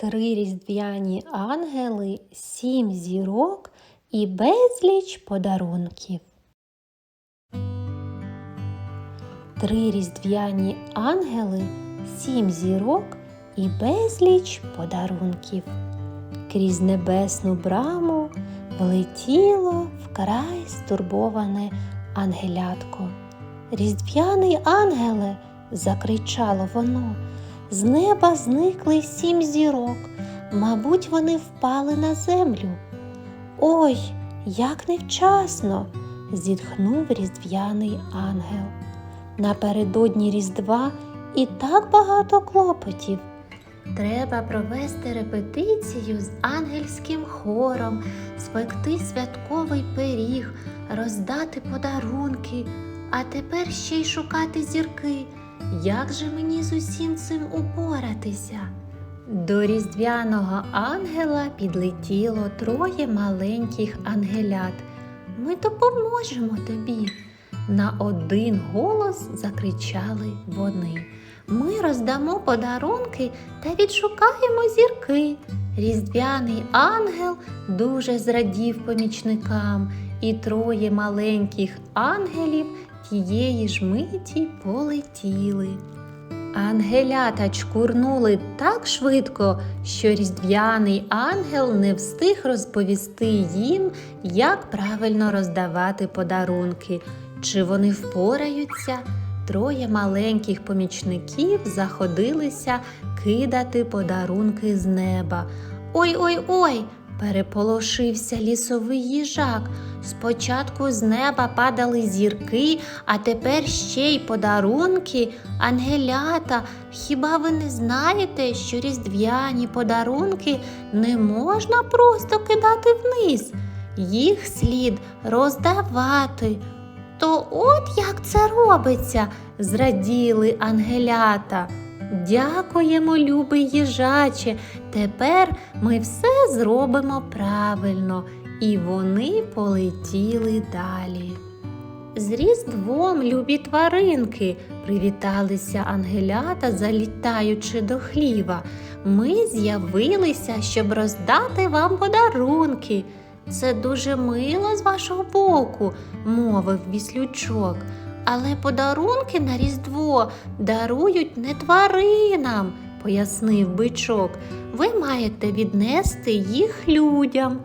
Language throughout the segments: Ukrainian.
Три різдвяні ангели, сім зірок і безліч подарунків. Три різдвяні ангели, сім зірок і безліч подарунків. Крізь небесну браму влетіло вкрай стурбоване ангелятко. Різдвяний ангеле, закричало воно. З неба зникли сім зірок. Мабуть, вони впали на землю. Ой, як невчасно. зітхнув різдвяний ангел. Напередодні Різдва і так багато клопотів. Треба провести репетицію з ангельським хором, спекти святковий пиріг, роздати подарунки, а тепер ще й шукати зірки. Як же мені з усім цим упоратися? До різдвяного ангела підлетіло троє маленьких ангелят. Ми допоможемо тобі. На один голос закричали вони. Ми роздамо подарунки та відшукаємо зірки. Різдвяний ангел дуже зрадів помічникам, і троє маленьких ангелів тієї ж миті полетіли. Ангелята чкурнули так швидко, що різдвяний ангел не встиг розповісти їм, як правильно роздавати подарунки. Чи вони впораються? Троє маленьких помічників заходилися кидати подарунки з неба. Ой ой ой! Переполошився лісовий їжак. Спочатку з неба падали зірки, а тепер ще й подарунки. Ангелята, хіба ви не знаєте, що різдвяні подарунки не можна просто кидати вниз? Їх слід роздавати. То от як це робиться, зраділи ангелята. Дякуємо, любий їжаче. Тепер ми все зробимо правильно. І вони полетіли далі. З Різдвом, любі тваринки, привіталися ангелята, залітаючи до хліва. Ми з'явилися, щоб роздати вам подарунки. Це дуже мило з вашого боку, мовив віслючок. Але подарунки на Різдво дарують не тваринам, пояснив бичок. Ви маєте віднести їх людям.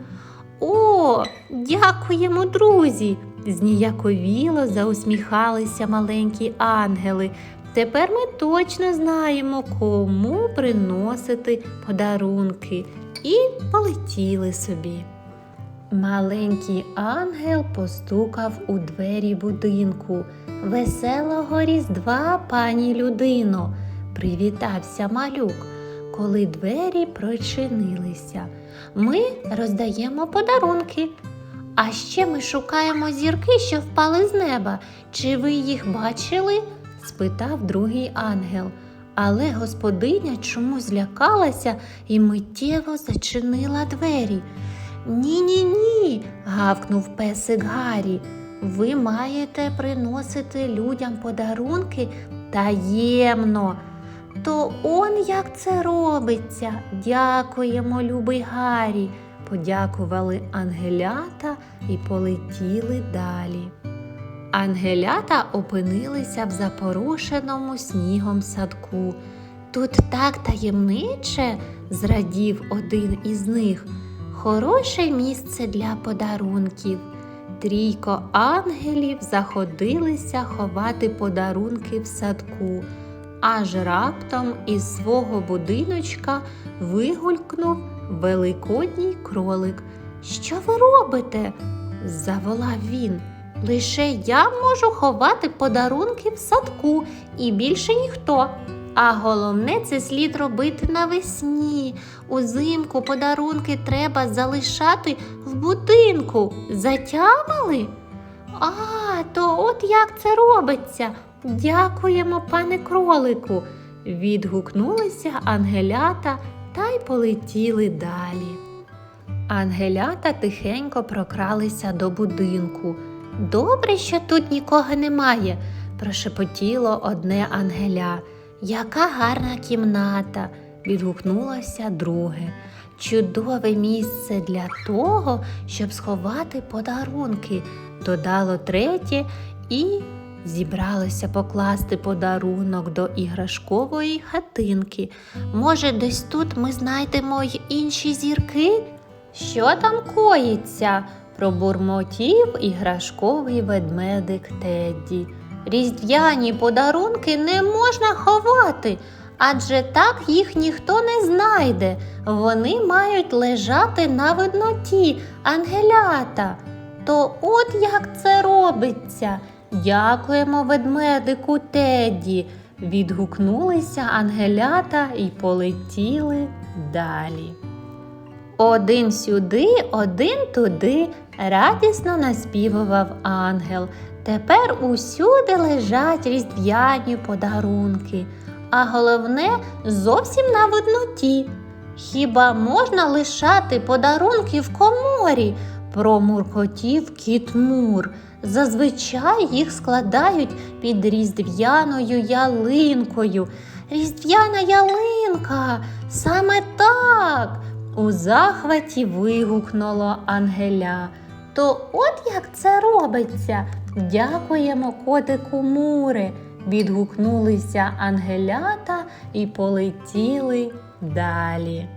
О, дякуємо, друзі! Зніяковіло заусміхалися маленькі ангели. Тепер ми точно знаємо, кому приносити подарунки. І полетіли собі. Маленький ангел постукав у двері будинку. Веселого різдва, пані людино, привітався малюк, коли двері прочинилися. Ми роздаємо подарунки. А ще ми шукаємо зірки, що впали з неба. Чи ви їх бачили? спитав другий ангел. Але господиня чомусь злякалася і миттєво зачинила двері. Ні, гавкнув песик Гаррі. Ви маєте приносити людям подарунки таємно. То он як це робиться. Дякуємо, любий Гаррі. Подякували ангелята і полетіли далі. Ангелята опинилися в запорошеному снігом садку. Тут так таємниче, зрадів один із них. Хороше місце для подарунків. Трійко ангелів заходилися ховати подарунки в садку, аж раптом із свого будиночка вигулькнув великодній кролик. Що ви робите? заволав він. Лише я можу ховати подарунки в садку і більше ніхто. А головне це слід робити навесні. Узимку подарунки треба залишати в будинку. Затямили? А, то от як це робиться. Дякуємо, пане кролику. Відгукнулися ангелята та й полетіли далі. Ангелята тихенько прокралися до будинку. Добре, що тут нікого немає, прошепотіло одне ангеля. Яка гарна кімната. відгукнулося друге. Чудове місце для того, щоб сховати подарунки, додало третє і зібралося покласти подарунок до іграшкової хатинки. Може, десь тут ми знайдемо й інші зірки? Що там коїться? пробурмотів іграшковий ведмедик Тедді. Різдвяні подарунки не можна ховати, адже так їх ніхто не знайде. Вони мають лежати на видноті, ангелята. То от як це робиться. Дякуємо ведмедику Тедді. Відгукнулися ангелята і полетіли далі. Один сюди, один туди, радісно наспівував ангел. Тепер усюди лежать різдвяні подарунки, а головне зовсім на видноті. Хіба можна лишати подарунки в коморі? промуркотів кіт Мур. Зазвичай їх складають під різдвяною ялинкою. Різдвяна ялинка, саме так. У захваті вигукнуло Ангеля. То от як це робиться? Дякуємо котику Муре. Відгукнулися ангелята і полетіли далі.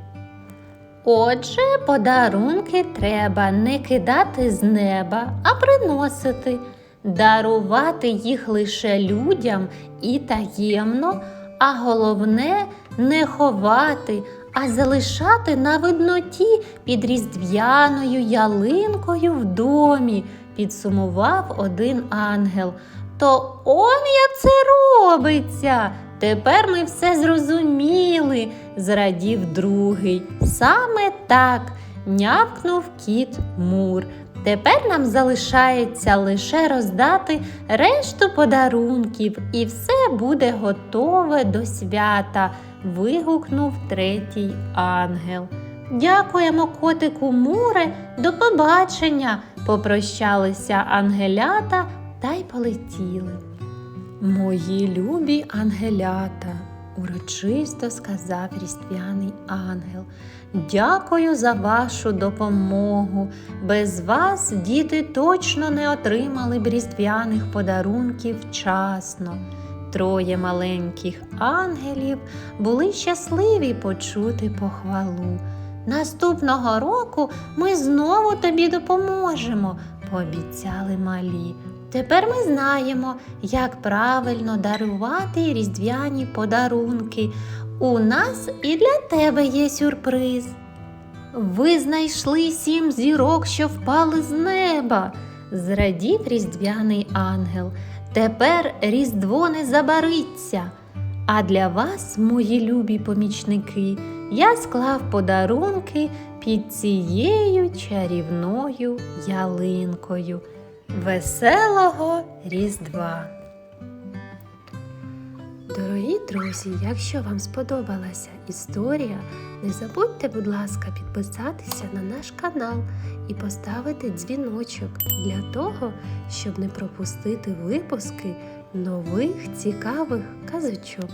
Отже, подарунки треба не кидати з неба, а приносити, дарувати їх лише людям і таємно, а головне не ховати, а залишати на видноті під різдвяною ялинкою в домі, підсумував один ангел. То он як це робиться. Тепер ми все зрозуміли, зрадів другий. Саме так нявкнув кіт Мур. Тепер нам залишається лише роздати решту подарунків, і все буде готове до свята. вигукнув третій ангел. Дякуємо котику Муре, до побачення. Попрощалися ангелята та й полетіли. Мої любі ангелята, урочисто сказав різдвяний ангел. Дякую за вашу допомогу. Без вас діти точно не отримали б різдвяних подарунків вчасно. Троє маленьких ангелів були щасливі почути похвалу. Наступного року ми знову тобі допоможемо, пообіцяли малі. Тепер ми знаємо, як правильно дарувати різдвяні подарунки. У нас і для тебе є сюрприз. Ви знайшли сім зірок, що впали з неба, зрадів різдвяний ангел. Тепер різдво не забариться. А для вас, мої любі помічники, я склав подарунки під цією чарівною ялинкою. Веселого Різдва! Дорогі друзі, якщо вам сподобалася історія, не забудьте, будь ласка, підписатися на наш канал і поставити дзвіночок для того, щоб не пропустити випуски нових цікавих казочок.